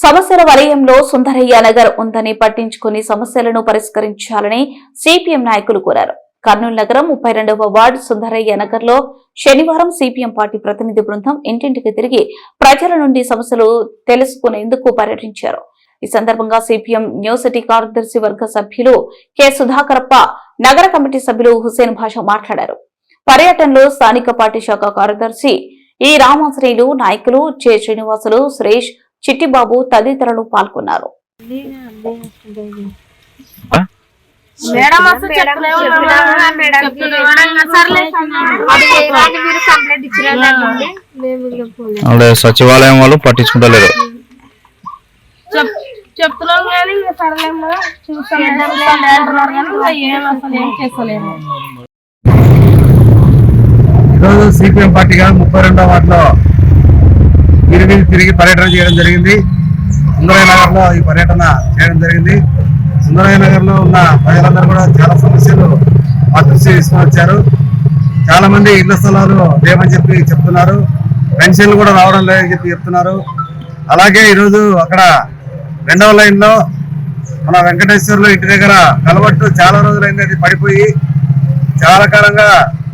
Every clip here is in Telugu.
సమస్యల వలయంలో సుందరయ్య నగర్ ఉందని పట్టించుకుని సమస్యలను పరిష్కరించాలని సిపిఎం నాయకులు కోరారు. కర్నూలు నగరం ముప్పై రెండవ వార్డు సుందరయ్య నగర్లో శనివారం సిపిఎం పార్టీ ప్రతినిధి బృందం ఇంటింటికి తిరిగి ప్రజల నుండి సమస్యలు తెలుసుకునేందుకు పర్యటించారు. ఈ సందర్భంగా సిపిఎం న్యూ సిటీ కార్యదర్శి వర్గ సభ్యులు కె. సుధాకరప్ప నగర కమిటీ సభ్యులు హుసేన్ భాష మాట్లాడారు. పర్యటనలో స్థానిక పార్టీ శాఖ కార్యదర్శి ఈ రామాశ్రీలు నాయకులు చె. శ్రీనివాసులు సురేష్ చిట్టిబాబు తదితరులు పాల్గొన్నారు. మేడం అసలు సచివాలయం వాళ్ళు పట్టించుకుంటలేరు. చెప్- చెప్తున్నాం కానీ ఇక సర్లేమ్మా చూస్తాం. చూస్తాం. అంటున్నారు కానీ ఇంకా ఏం అసలు ఏం చేస్తలేము. ఈరోజు సిపిఎం పార్టీగా ముప్పై రెండవ వార్డులో తిరిగి తిరిగి పర్యటన చేయడం జరిగింది. సుందరయ్య నగర్లో ఈ పర్యటన చేయడం జరిగింది. సుందరయ్య నగర్లో ఉన్న ప్రజలందరూ కూడా చాలా సమస్యలు మా దృష్టి తీసుకుని వచ్చారు. చాలా మంది ఇళ్ళ స్థలాలు లేవని చెప్పి చెప్తున్నారు. పెన్షన్లు కూడా రావడం లేదని చెప్పి చెప్తున్నారు. అలాగే ఈరోజు అక్కడ రెండవ లైన్లో మన వెంకటేశ్వర్లు ఇంటి దగ్గర కలవట్టు చాలా రోజులైంది అది పడిపోయి. చాలా కాలంగా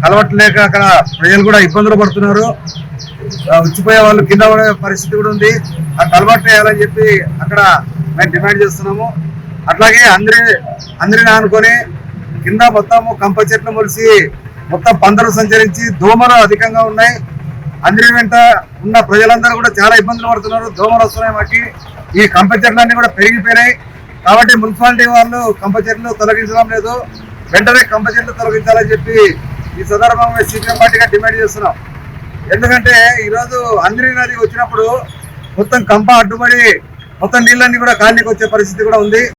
కలవట్లేక అక్కడ ప్రజలు కూడా ఇబ్బందులు పడుతున్నారు. ఉచ్చిపోయే వాళ్ళు కింద పడే పరిస్థితి కూడా ఉంది. ఆ అలవాటు వేయాలని చెప్పి అక్కడ మేము డిమాండ్ చేస్తున్నాము. అట్లాగే అందరి అందరిని ఆనుకొని కింద మొత్తము కంప చెట్లు మొలిసి మొత్తం పందరు సంచరించి దోమలు అధికంగా ఉన్నాయి. అందరి వెంట ఉన్న ప్రజలందరూ కూడా చాలా ఇబ్బందులు పడుతున్నారు. దోమలు వస్తున్నాయి మాకి. ఈ కంప చెట్లన్నీ కూడా పెరిగిపోయినాయి. కాబట్టి మున్సిపాలిటీ వాళ్ళు కంప చెట్లు తొలగించడం లేదు. వెంటనే కంప చెట్లు తొలగించాలని చెప్పి ఈ సందర్భంగా సీపీఎం పార్టీగా డిమాండ్ చేస్తున్నాం. ఎందుకంటే ఈరోజు అంద్రి నది వచ్చినప్పుడు మొత్తం కంప అడ్డుపడి మొత్తం నీళ్ళన్నీ కూడా కాలనీకి వచ్చే పరిస్థితి కూడా ఉంది.